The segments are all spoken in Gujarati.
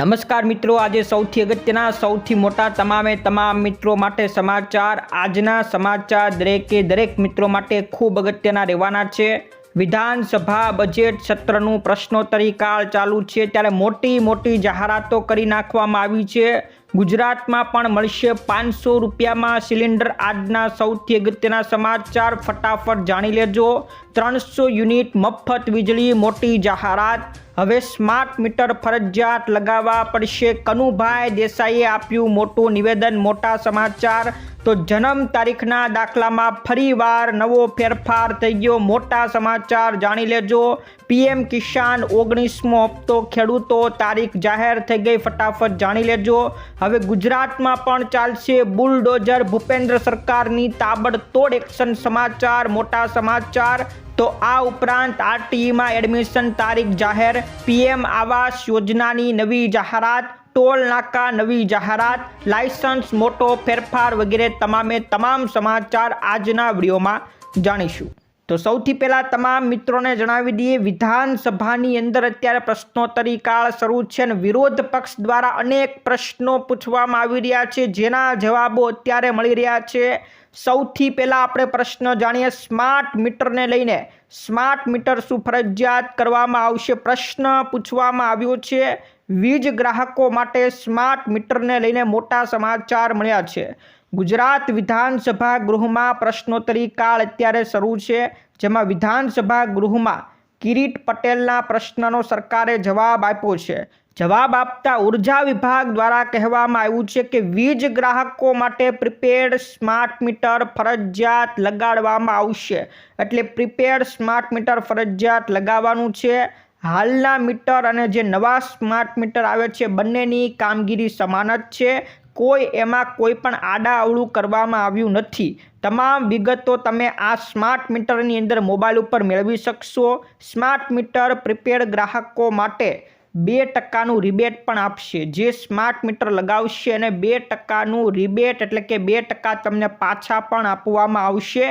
નમસ્કાર મિત્રો, આજે સૌથી અગત્યના, સૌથી મોટા, તમામે તમામ મિત્રો માટે સમાચાર. આજના સમાચાર દરેકે દરેક મિત્રો માટે ખૂબ અગત્યના રહેવાના છે. વિધાનસભા બજેટ સત્રનું પ્રશ્નોત્તરી કાળ ચાલુ છે, ત્યારે મોટી મોટી જાહેરાતો કરી નાખવામાં આવી છે. ગુજરાતમાં પણ મળશે પાંચસો રૂપિયામાં સિલિન્ડર. આજના સૌથી અગત્યના સમાચાર ફટાફટ જાણી લેજો. ત્રણસો યુનિટ મફત વીજળી, મોટી જાહેરાત. હવે સ્માર્ટ મીટર ફરજિયાત લગાવવા પડશે. કનુભાઈ દેસાઈએ આપ્યું મોટું નિવેદન, મોટા સમાચાર. તો જન્મ તારીખના દાખલામાં ફરીવાર નવો ફેરફાર થઈ ગયો. મોટા સમાચાર જાણી લેજો. પીએમ કિસાન ઓગણીસમો હપ્તો ખેડૂતો તારીખ જાહેર થઈ ગઈ. ફટાફટ જાણી લેજો. હવે ગુજરાતમાં પણ ચાલશે બુલડોઝર. ભૂપેન્દ્ર સરકારની તાબડતોડ એક્શન સમાચાર, મોટા સમાચાર. તો આ ઉપરાંત આરટીઈમાં એડમિશન તારીખ જાહેર. પીએમ આવાસ યોજનાની નવી જાહેરાત. ટોલ નાકા નવી જાહેરાત. લાયસન્સ, મોટો ફેરફાર વગેરે તમામે તમામ સમાચાર આજના વિડીયોમાં જાણીશું. તો સૌથી પહેલાં તમામ મિત્રોને જણાવી દઈએ, વિધાનસભાની અંદર અત્યારે પ્રશ્નોત્તરી કાળ શરૂ છે અને વિરોધ પક્ષ દ્વારા અનેક પ્રશ્નો પૂછવામાં આવી રહ્યા છે. જેના જવાબો અત્યારે મળી રહ્યા છે. સૌથી પહેલાં આપણે પ્રશ્ન જાણીએ. સ્માર્ટ મીટરને લઈને સ્માર્ટ મીટર શું ફરજિયાત કરવામાં આવશે? પ્રશ્ન પૂછવામાં આવ્યો છે. વીજ ગ્રાહકો માટે સ્માર્ટ મીટરને લઈને મોટા સમાચાર મળ્યા છે. ગુજરાત વિધાનસભા ગૃહમાં પ્રશ્નોત્તરી કાળ અત્યારે શરૂ છે, જેમાં વિધાનસભા ગૃહમાં કિરીટ પટેલના પ્રશ્નનો સરકારે જવાબ આપ્યો છે. જવાબ આપતા ઊર્જા વિભાગ દ્વારા કહેવામાં આવ્યું છે કે વીજ ગ્રાહકો માટે પ્રીપેડ સ્માર્ટ મીટર ફરજિયાત લગાડવામાં આવશે. એટલે પ્રીપેડ સ્માર્ટ મીટર ફરજિયાત લગાવવાનું છે. હાલના મીટર અને જે નવા સ્માર્ટ મીટર આવે છે, બંનેની કામગીરી સમાન જ છે. કોઈ એમાં કોઈ પણ આડાઅવળું કરવામાં આવ્યું નથી. તમામ વિગતો તમે આ સ્માર્ટ મીટરની અંદર મોબાઈલ ઉપર મેળવી શકશો. સ્માર્ટ મીટર પ્રીપેડ ગ્રાહકો માટે બે ટકાનું રિબેટ પણ આપશે. જે સ્માર્ટ મીટર લગાવશે અને બે ટકાનું રિબેટ એટલે કે બે ટકા તમને પાછા પણ આપવામાં આવશે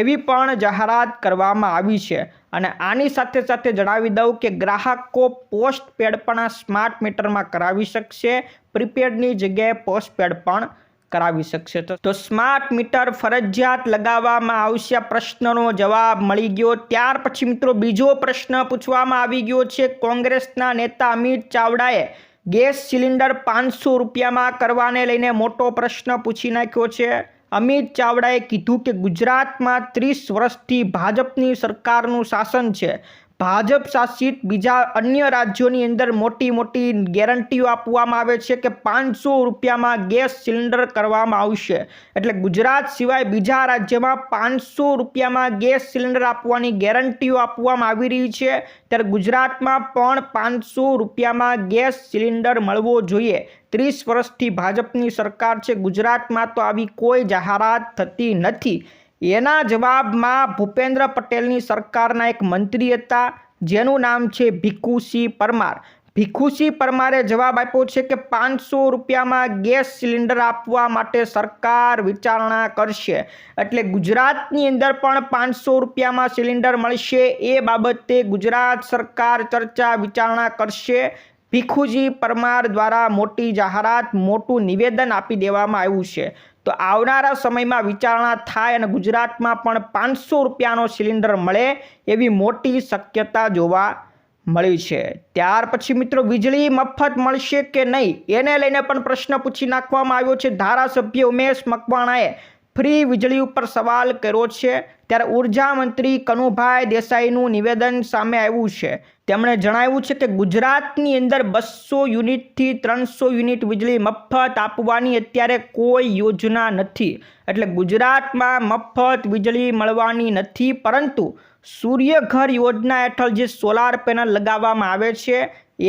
એવી પણ જાહેરાત કરવામાં આવી છે. અને આની સાથે સાથે જણાવી દઉં કે ગ્રાહકો પોસ્ટપેડ પણ આ સ્માર્ટ મીટરમાં કરાવી શકશે. પ્રીપેડની જગ્યાએ પોસ્ટપેડ પણ કરાવી શકશે. તો સ્માર્ટ મીટર ફરજિયાત લગાવવામાં આવશે. પ્રશ્નનો જવાબ મળી ગયો. ત્યાર પછી મિત્રો બીજો પ્રશ્ન પૂછવામાં આવી ગયો છે. કોંગ્રેસના નેતા અમિત ચાવડાએ ગેસ સિલિન્ડર પાંચસો રૂપિયામાં કરવાને લઈને મોટો પ્રશ્ન પૂછી નાખ્યો છે. અમિત ચાવડાએ કીધું કે ગુજરાતમાં ત્રીસ વર્ષથી ભાજપની સરકારનું શાસન છે. ભાજપ શાસિત બીજા અન્ય રાજ્યોની અંદર મોટી મોટી ગેરંટીઓ આપવામાં આવે છે કે પાંચસો રૂપિયામાં ગેસ સિલિન્ડર કરવામાં આવશે. એટલે ગુજરાત સિવાય બીજા રાજ્યમાં પાંચસો રૂપિયામાં ગેસ સિલિન્ડર આપવાની ગેરંટીઓ આપવામાં આવી રહી છે. ત્યારે ગુજરાતમાં પણ પાંચસો રૂપિયામાં ગેસ સિલિન્ડર મળવો જોઈએ. ત્રીસ વર્ષથી ભાજપની સરકાર છે. ગુજરાતમાં તો આવી કોઈ જાહેરાત થતી નથી. એના જવાબમાં ભૂપેન્દ્ર પટેલની સરકારના એક મંત્રી હતા, જેનું નામ છે ભીખુસિંહ પરમાર. ભીખુસિંહ પરમારે જવાબ આપ્યો છે કે પાંચસો રૂપિયામાં ગેસ સિલિન્ડર આપવા માટે સરકાર વિચારણા કરશે. એટલે ગુજરાતની અંદર પણ પાંચસો રૂપિયામાં સિલિન્ડર મળશે એ બાબતે ગુજરાત સરકાર ચર્ચા વિચારણા કરશે. ભીખુજી પરમાર દ્વારા મોટી જાહેરાત, મોટું નિવેદન આપી દેવામાં આવ્યું છે. તો આવનારા સમયમાં વિચારણા થાય અને ગુજરાતમાં પણ પાંચસો રૂપિયાનો સિલિન્ડર મળે એવી મોટી શક્યતા જોવા મળી છે. ત્યાર પછી મિત્રો, વીજળી મફત મળશે કે નહીં? એને લઈને પણ પ્રશ્ન પૂછી નાખવામાં આવ્યો છે. ધારાસભ્ય ઉમેશ મકવાણાએ ફ્રી વીજળી ઉપર સવાલ કર્યો છે. ત્યારે ઊર્જા મંત્રી કનુભાઈ દેસાઈનું નિવેદન સામે આવ્યું છે. તેમણે જણાવ્યું છે કે ગુજરાતની અંદર બસો યુનિટથી ત્રણસો યુનિટ વીજળી મફત આપવાની અત્યારે કોઈ યોજના નથી. એટલે ગુજરાતમાં મફત વીજળી મળવાની નથી, પરંતુ સૂર્યઘર યોજના હેઠળ જે સોલાર પેનલ લગાવવામાં આવે છે,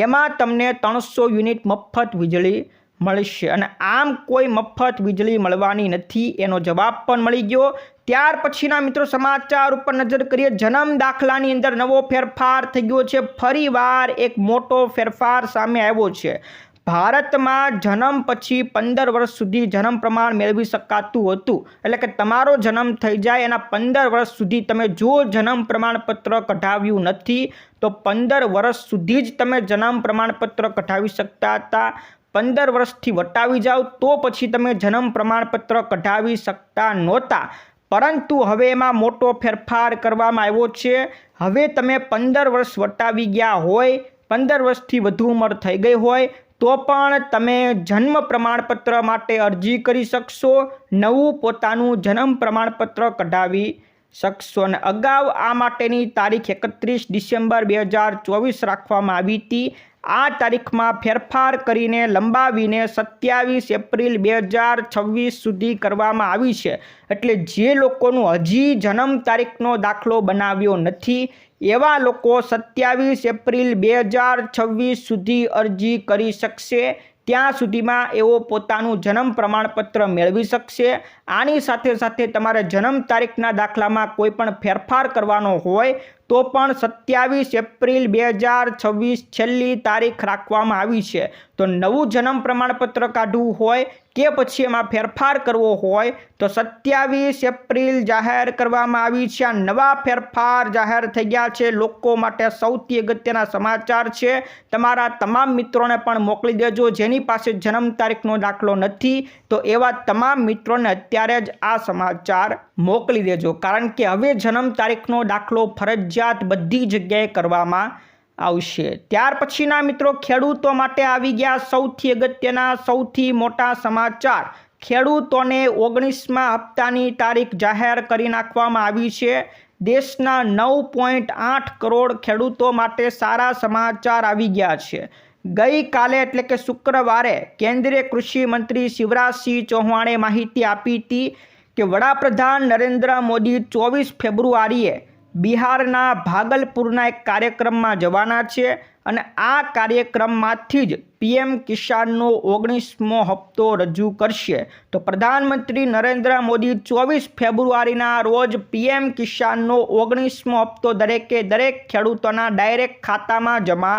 એમાં તમને ત્રણસો યુનિટ મફત વીજળી મળશે. અને આમ કોઈ મફત વીજળી મળવાની નથી. એનો જવાબ પણ મળી ગયો. ત્યાર પછીના મિત્રો સમાચાર ઉપર નજર કરીએ. જન્મ દાખલાની અંદર નવો ફેરફાર થઈ ગયો છે. ફરીવાર એક મોટો ફેરફાર સામે આવ્યો છે. ભારતમાં જન્મ પછી પંદર વર્ષ સુધી જન્મ પ્રમાણ મેળવી શકાતું હતું. એટલે કે તમારો જન્મ થઈ જાય એના પંદર વર્ષ સુધી તમે જો જન્મ પ્રમાણપત્ર કઢાવ્યું નથી, તો પંદર વર્ષ સુધી જ તમે જન્મ પ્રમાણપત્ર કઢાવી શકતા હતા. પંદર વર્ષથી વટાવી જાઓ તો પછી તમે જન્મ પ્રમાણપત્ર કઢાવી શકતા નહોતા. પરંતુ હવે એમાં મોટો ફેરફાર કરવામાં આવ્યો છે. હવે તમે પંદર વર્ષ વટાવી ગયા હોય, પંદર વર્ષથી વધુ ઉંમર થઈ ગઈ હોય, તો પણ તમે જન્મ પ્રમાણપત્ર માટે અરજી કરી શકશો, નવું પોતાનું જન્મ પ્રમાણપત્ર કઢાવી શકશો. અને અગાઉ આ માટેની તારીખ એકત્રીસ ડિસેમ્બર બે હજાર ચોવીસ રાખવામાં આવી હતી. આ તારીખમાં ફેરફાર કરીને લંબાવીને સત્યાવીસ એપ્રિલ બે હજાર છવ્વીસ સુધી કરવામાં આવી છે. એટલે જે લોકોનું હજી જન્મ તારીખનો દાખલો બનાવ્યો નથી, એવા લોકો સત્યાવીસ એપ્રિલ બે હજાર છવ્વીસ સુધી અરજી કરી શકશે. ત્યાં સુધીમાં એઓ પોતાનું જન્મ પ્રમાણપત્ર મેળવી શકશે. આની સાથે સાથે તમારે જન્મ તારીખના દાખલામાં કોઈ પણ ફેરફાર કરવાનો હોય તો પણ સત્યાવીસ એપ્રિલ બે હજાર છવ્વીસ છેલ્લી તારીખ રાખવામાં આવી છે. તો નવું જન્મ પ્રમાણપત્ર કાઢવું હોય કે પછી એમાં ફેરફાર કરવો હોય, તો સત્યાવીસ એપ્રિલ જાહેર કરવામાં આવી છે. આ નવા ફેરફાર જાહેર થઈ ગયા છે. લોકો માટે સૌથી અગત્યના સમાચાર છે. તમારા તમામ મિત્રોને પણ મોકલી દેજો. જેની પાસે જન્મ તારીખનો દાખલો નથી, તો એવા તમામ મિત્રોને અત્યારે જ આ સમાચાર મોકલી દેજો. કારણ કે હવે જન્મ તારીખનો દાખલો ફરજિયાત બધી જગ્યાએ કરવામાં આવશે. ત્યાર પછીના મિત્રો, ખેડૂતો માટે આવી ગયા સૌથી અગત્યના, સૌથી મોટા સમાચાર. ખેડૂતોને ઓગણીસમાં હપ્તાની તારીખ જાહેર કરી નાખવામાં આવી છે. દેશના નવ પોઈન્ટ આઠ કરોડ ખેડૂતો માટે સારા સમાચાર આવી ગયા છે. ગઈકાલે, એટલે કે શુક્રવારે, કેન્દ્રીય કૃષિ મંત્રી શિવરાજસિંહ ચૌહાણે માહિતી આપી હતી કે વડાપ્રધાન નરેન્દ્ર મોદી ચોવીસ ફેબ્રુઆરીએ બિહારના ભાગલપુરના એક કાર્યક્રમમાં જવાના છે અને આ કાર્યક્રમમાંથી જ પીએમ કિસાનનો ઓગણીસમો હપ્તો રજૂ કરશે. તો પ્રધાનમંત્રી નરેન્દ્ર મોદી ચોવીસ ફેબ્રુઆરીના રોજ પીએમ કિસાનનો ઓગણીસમો હપ્તો દરેકે દરેક ખેડૂતોના ડાયરેક્ટ ખાતામાં જમા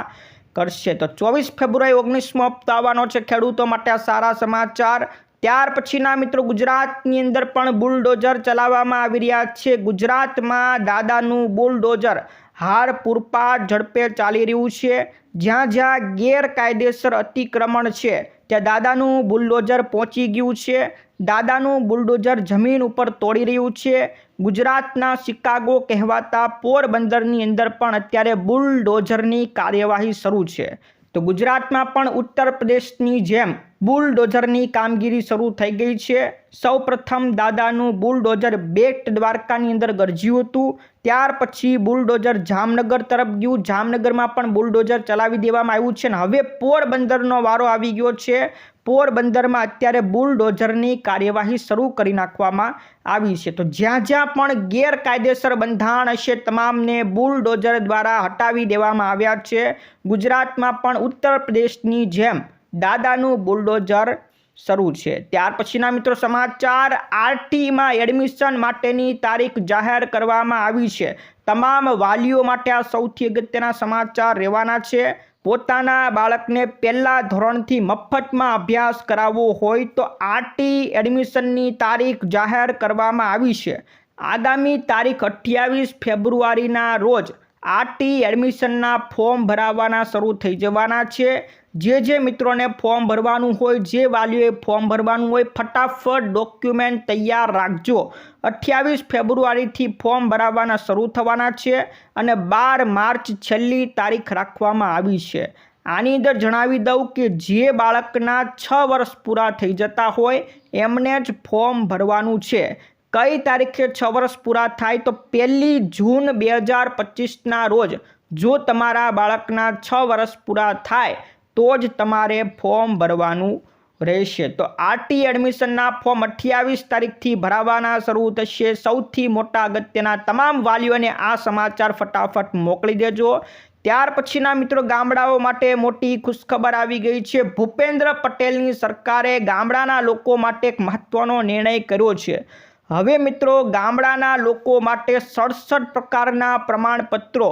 કરશે. તો ચોવીસ ફેબ્રુઆરી ઓગણીસમો હપ્તો આવવાનો છે ખેડૂતો માટે સારા સમાચાર. ત્યાર પછીના મિત્રો ગુજરાતની અંદર પણ બુલડોઝર ચલાવવામાં આવી રહ્યા છે. ગુજરાતમાં દાદાનું બુલડોઝર હાર પૂરપાટ ઝડપે ચાલી રહ્યું છે. જ્યાં જ્યાં ગેરકાયદેસર અતિક્રમણ છે, ત્યાં દાદાનું બુલડોઝર પહોંચી ગયું છે. દાદાનું બુલડોઝર જમીન ઉપર તોડી રહ્યું છે. ગુજરાતના શિકાગો કહેવાતા પોરબંદરની અંદર પણ અત્યારે બુલડોઝરની કાર્યવાહી શરૂ છે. તો ગુજરાતમાં પણ ઉત્તર પ્રદેશની જેમ બુલડોઝરની કામગીરી શરૂ થઈ ગઈ છે. સૌપ્રથમ દાદાનું બુલડોઝર બેટ દ્વારકાની અંદર ગરજ્યું હતું. ત્યાર પછી બુલડોઝર જામનગર તરફ ગયું. જામનગરમાં પણ બુલડોઝર ચલાવી દેવામાં આવ્યું છે અને હવે પોરબંદરનો વારો આવી ગયો છે. પોરબંદરમાં અત્યારે બુલડોઝરની કાર્યવાહી શરૂ કરી નાખવામાં આવી છે. તો જ્યાં જ્યાં પણ ગેરકાયદેસર બંધાણ હશે, તમામને બુલડોઝર દ્વારા હટાવી દેવામાં આવ્યા છે. ગુજરાતમાં પણ ઉત્તર પ્રદેશની જેમ દાદાનું બુલડોઝર શરૂ છે. ત્યાર પછીના મિત્રો સમાચાર, આરટીમાં એડમિશન માટેની તારીખ જાહેર કરવામાં આવી છે. તમામ વાલીઓ માટે આ સૌથી અગત્યના સમાચાર રહેવાના છે. પોતાના બાળકને પહેલા ધોરણથી મફતમાં અભ્યાસ કરાવવો હોય તો આરટી એડમિશનની તારીખ જાહેર કરવામાં આવી છે. આગામી તારીખ અઠ્યાવીસ ફેબ્રુઆરીના રોજ આરટી એડમિશનના ફોર્મ ભરાવવાના શરૂ થઈ જવાના છે. જે જે મિત્રોને ફોર્મ ભરવાનું હોય, જે વાલીઓએ ફોર્મ ભરવાનું હોય, ફટાફટ ડોક્યુમેન્ટ તૈયાર રાખજો. અઠ્યાવીસ ફેબ્રુઆરીથી ફોર્મ ભરાવવાના શરૂ થવાના છે અને બાર માર્ચ છેલ્લી તારીખ રાખવામાં આવી છે. આની અંદર જણાવી દઉં કે જે બાળકના છ વર્ષ પૂરા થઈ જતા હોય, એમને જ ફોર્મ ભરવાનું છે. કઈ તારીખે છ વર્ષ પૂરા થાય તો પહેલી જૂન બે હજાર પચીસના રોજ જો તમારા બાળકના છ વર્ષ પૂરા થાય તો જ તમારે ફોર્મ ભરવાનું રહેશે. તો આરટી એડમિશનના ફોર્મ અઠ્યાવીસ તારીખથી ભરાવાના શરૂ થશે. સૌથી મોટા અગત્યના તમામ વાલીઓને આ સમાચાર ફટાફટ મોકલી દેજો. ત્યાર પછીના મિત્રો ગામડાઓ માટે મોટી ખુશખબર આવી ગઈ છે. ભૂપેન્દ્ર પટેલની સરકારે ગામડાના લોકો માટે એક મહત્વનો નિર્ણય કર્યો છે. હવે મિત્રો ગામડાના લોકો માટે સડસઠ પ્રકારના પ્રમાણપત્રો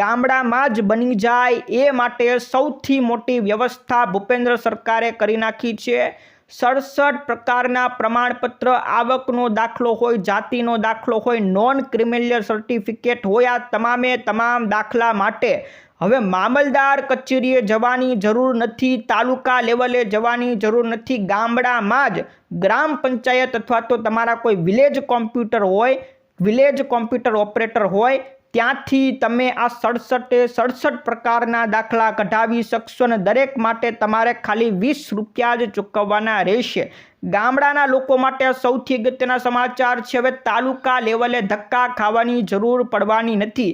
ગામડામાં જ બની જાય એ માટે સૌથી મોટી વ્યવસ્થા ભૂપેન્દ્ર સરકારે કરી નાખી છે. સડસઠ પ્રકારના પ્રમાણપત્ર આવકનો દાખલો હોય, જાતિનો દાખલો હોય નોન ક્રિમિનલ સર્ટિફિકેટ હોય, આ તમામે તમામ દાખલા માટે હવે મામલદાર કચેરીએ જવાની જરૂર નથી, તાલુકા લેવલે જવાની જરૂર નથી. ગામડામાં જ ગ્રામ પંચાયત અથવા તો તમારા કોઈ વિલેજ કોમ્પ્યુટર હોય, વિલેજ કોમ્પ્યુટર ઓપરેટર હોય ત્યાંથી તમે આ સડસઠે સડસઠ પ્રકારના દાખલા કઢાવી શકશો અને દરેક માટે તમારે ખાલી વીસ રૂપિયા જ ચૂકવવાના રહેશે. ગામડાના લોકો માટે સૌથી અગત્યના સમાચાર છે, હવે તાલુકા લેવલે ધક્કા ખાવાની જરૂર પડવાની નથી.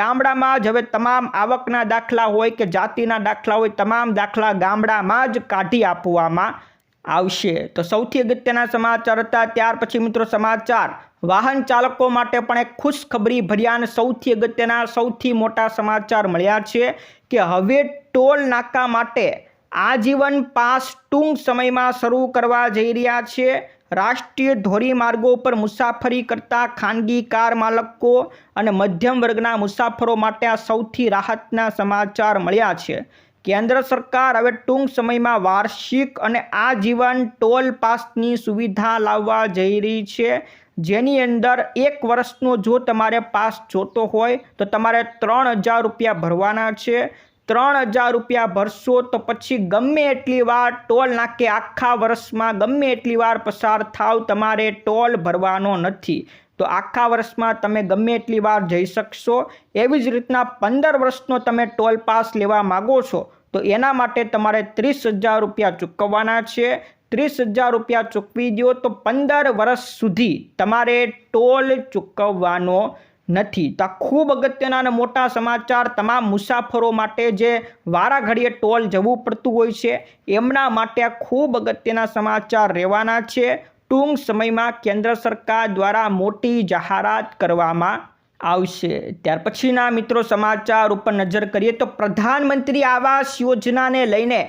ગામડામાં જ હવે તમામ આવકના દાખલા હોય કે જાતિના દાખલા હોય, તમામ દાખલા ગામડામાં જ કાઢી આપવામાં આવશે. તો સૌથી અગત્યના સમાચાર હતા, ત્યાર પછી મિત્રો સમાચાર. વાહન ચાલકો માટે પણ એક ખુશખબરી ભર્યા સૌથી અગત્યના, સૌથી મોટા સમાચાર મળ્યા છે કે હવે ટોલ નાકા માટે આજીવન પાસ ટૂંક સમયમાં શરૂ કરવા જઈ રહ્યા છે. રાષ્ટ્રીય ધોરીમાર્ગો પર મુસાફરી કરતા ખાનગી કાર માલકો અને મધ્યમ વર્ગના મુસાફરો માટે આ સૌથી રાહતના સમાચાર મળ્યા છે. કેન્દ્ર સરકાર હવે ટૂંક સમયમાં વાર્ષિક અને આજીવન ટોલ પાસની સુવિધા લાવવા જઈ રહી છે. જેની અંદર એક વર્ષનો જો તમારે પાસ જોતો હોય, તો તમારે ત્રણ હજાર રૂપિયા ભરવાના છે. ત્રણ હજાર રૂપિયા ભરશો તો પછી ગમે એટલી વાર ટોલ નાકે આખા વર્ષમાં, ગમે એટલી વાર પસાર થાવ તમારે ટોલ ભરવાનો નથી. તો આખા વર્ષમાં તમે ગમે એટલી વાર જઈ શકશો. એવી જ રીતના પંદર વર્ષનો તમે ટોલ પાસ લેવા માગો છો, તો એના માટે તમારે ત્રીસ હજાર રૂપિયા ચૂકવવાના છે. ત્રીસ હજાર રૂપિયા ચૂકવી દો તો પંદર વર્ષ સુધી તમારે ટોલ ચૂકવવાનો નથી. તો ખૂબ અગત્યના અને મોટા સમાચાર તમામ મુસાફરો માટે જે વારા ઘડીએ ટોલ જવું પડતું હોય છે, એમના માટે આ ખૂબ અગત્યના સમાચાર રહેવાના છે. ટૂંક સમયમાં કેન્દ્ર સરકાર દ્વારા મોટી જાહેરાત કરવામાં આવશે. ત્યાર પછીના મિત્રો સમાચાર ઉપર નજર કરીએ તો પ્રધાનમંત્રી આવાસ યોજનાને લઈને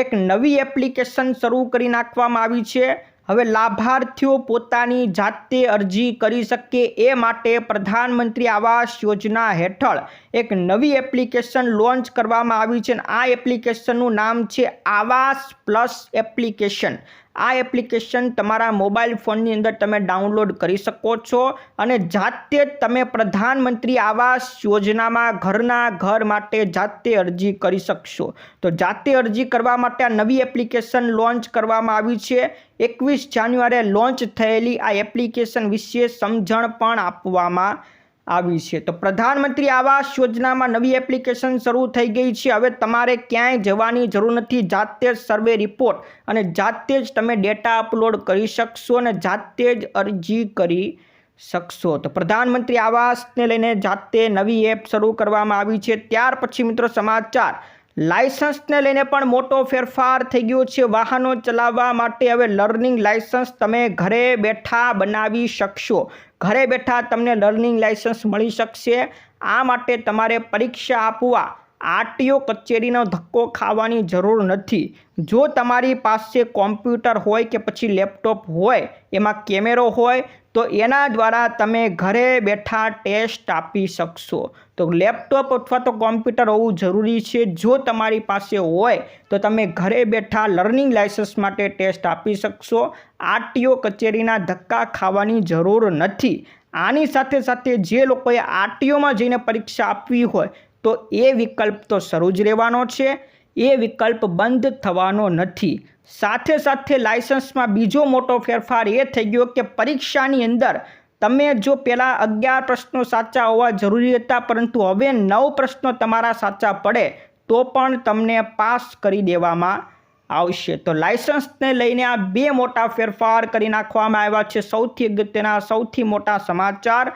એક નવી એપ્લિકેશન શરૂ કરી નાખવામાં આવી છે. હવે લાભાર્થીઓ પોતાની જાતે અરજી કરી શકે એ માટે પ્રધાનમંત્રી આવાસ યોજના હેઠળ એક નવી એપ્લિકેશન લોન્ચ કરવામાં આવી છે અને આ એપ્લિકેશનનું નામ છે આવાસ પ્લસ એપ્લિકેશન. આ એપ્લિકેશન તમારા મોબાઈલ ફોનની અંદર તમે ડાઉનલોડ કરી શકો છો અને જાતે તમે પ્રધાનમંત્રી આવાસ યોજનામાં ઘરના ઘર માટે જાતે અરજી કરી શકશો. તો જાતે અરજી કરવા માટે આ નવી એપ્લિકેશન લોન્ચ કરવામાં આવી છે. એકવીસ જાન્યુઆરીએ લોન્ચ થયેલી આ એપ્લિકેશન વિશે સમજણ પણ આપવામાં આવી છે. તો પ્રધાનમંત્રી આવાસ યોજનામાં નવી એપ્લિકેશન શરૂ થઈ ગઈ છે. હવે તમારે ક્યાંય જવાની જરૂર નથી. જાતે જ સર્વે રિપોર્ટ અને જાતે જ તમે ડેટા અપલોડ કરી શકશો અને જાતે જ અરજી કરી શકશો. તો પ્રધાનમંત્રી આવાસને લઈને જાતે નવી એપ શરૂ કરવામાં આવી છે. ત્યાર પછી મિત્રો સમાચાર. લાયસન્સને લઈને પણ મોટો ફેરફાર થઈ ગયો છે. વાહનો ચલાવવા માટે હવે લર્નિંગ લાયસન્સ તમે ઘરે બેઠા બનાવી શકશો. ઘરે બેઠા તમને લર્નિંગ લાયસન્સ મળી શકશે. આ માટે તમારે પરીક્ષા આપવા આરટીઓ કચેરીનો ધક્કો ખાવાની જરૂર નથી. જો તમારી પાસે કોમ્પ્યુટર હોય કે પછી લેપટોપ હોય, એમાં કેમેરો હોય, તો એના દ્વારા તમે ઘરે બેઠા ટેસ્ટ આપી શકશો. તો લેપટોપ અથવા તો કોમ્પ્યુટર હોવું જરૂરી છે. જો તમારી પાસે હોય, તો તમે ઘરે બેઠા લર્નિંગ લાઇસન્સ માટે ટેસ્ટ આપી શકશો. આરટીઓ કચેરીના ધક્કા ખાવાની જરૂર નથી. આની સાથે સાથે જે લોકોએ આરટીઓમાં જઈને પરીક્ષા આપવી હોય તો એ વિકલ્પ તો શરૂ જ રહેવાનો છે. એ વિકલ્પ બંધ થવાનો નથી. સાથે સાથે લાયસન્સમાં બીજો મોટો ફેરફાર એ થઈ ગયો કે પરીક્ષાની અંદર તમે જો પહેલાં અગિયાર પ્રશ્નો સાચા હોવા જરૂરી હતા, પરંતુ હવે નવ પ્રશ્નો તમારા સાચા પડે, તો પણ તમને પાસ કરી દેવામાં આવશે. તો લાયસન્સને લઈને આ બે મોટા ફેરફાર કરી નાખવામાં આવ્યા છે. સૌથી અગત્યના, સૌથી મોટા સમાચાર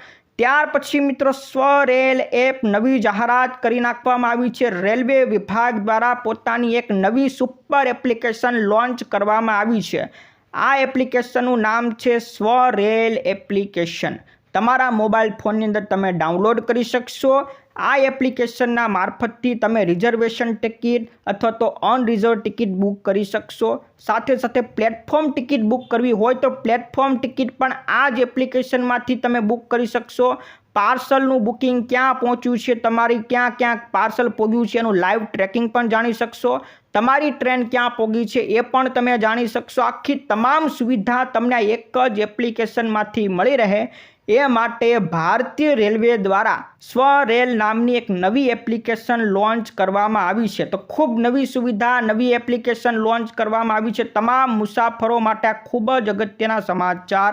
ત્યાર પછી મિત્રો સ્વરેલ એપ નવી જાહેરાત કરી નાખવામાં આવી છે. રેલવે વિભાગ દ્વારા પોતાની એક નવી સુપર એપ્લિકેશન લોન્ચ કરવામાં આવી છે. આ એપ્લિકેશનનું નામ છે સ્વરેલ એપ્લિકેશન. તમારા મોબાઈલ ફોનની અંદર તમે ડાઉનલોડ કરી શકશો. આ એપ્લિકેશનના મારફતથી તમે રિઝર્વેશન ટિકિટ અથવા તો અનરિઝર્વ ટિકિટ બુક કરી શકશો. સાથે સાથે પ્લેટફોર્મ ટિકિટ બુક કરવી હોય તો પ્લેટફોર્મ ટિકિટ પણ આ જ એપ્લિકેશનમાંથી તમે બુક કરી શકશો. પાર્સલનું બુકિંગ ક્યાં પહોંચ્યું છે, તમારી ક્યાં ક્યાં પાર્સલ પહોંચ્યું છે એનું લાઈવ ટ્રેકિંગ પણ જાણી શકશો. તમારી ટ્રેન ક્યાં પહોંચી છે એ પણ તમે જાણી શકશો. આખી તમામ સુવિધા તમને એક જ એપ્લિકેશનમાંથી મળી રહે. એ માટે ભારતીય રેલવે દ્વારા સ્વરેલ નામની એક નવી એપ્લિકેશન લોન્ચ કરવામાં આવી છે. તો ખૂબ નવી સુવિધા, નવી એપ્લિકેશન લોન્ચ કરવામાં આવી છે. તમામ મુસાફરો માટે ખૂબ જ અગત્યના સમાચાર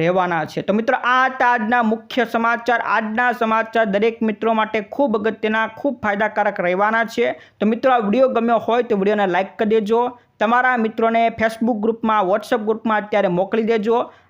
રહેવાના છે. તો મિત્રો, આ હતા આજના મુખ્ય સમાચાર. આજના સમાચાર દરેક મિત્રો માટે ખૂબ અગત્યના, ખૂબ ફાયદાકારક રહેવાના છે. તો મિત્રો, આ વીડિયો ગમ્યો હોય તો વિડીયોને લાઇક કરી દેજો. તમારા મિત્રોને ફેસબુક ગ્રુપમાં વોટ્સઅપ ગ્રુપમાં અત્યારે મોકલી દેજો.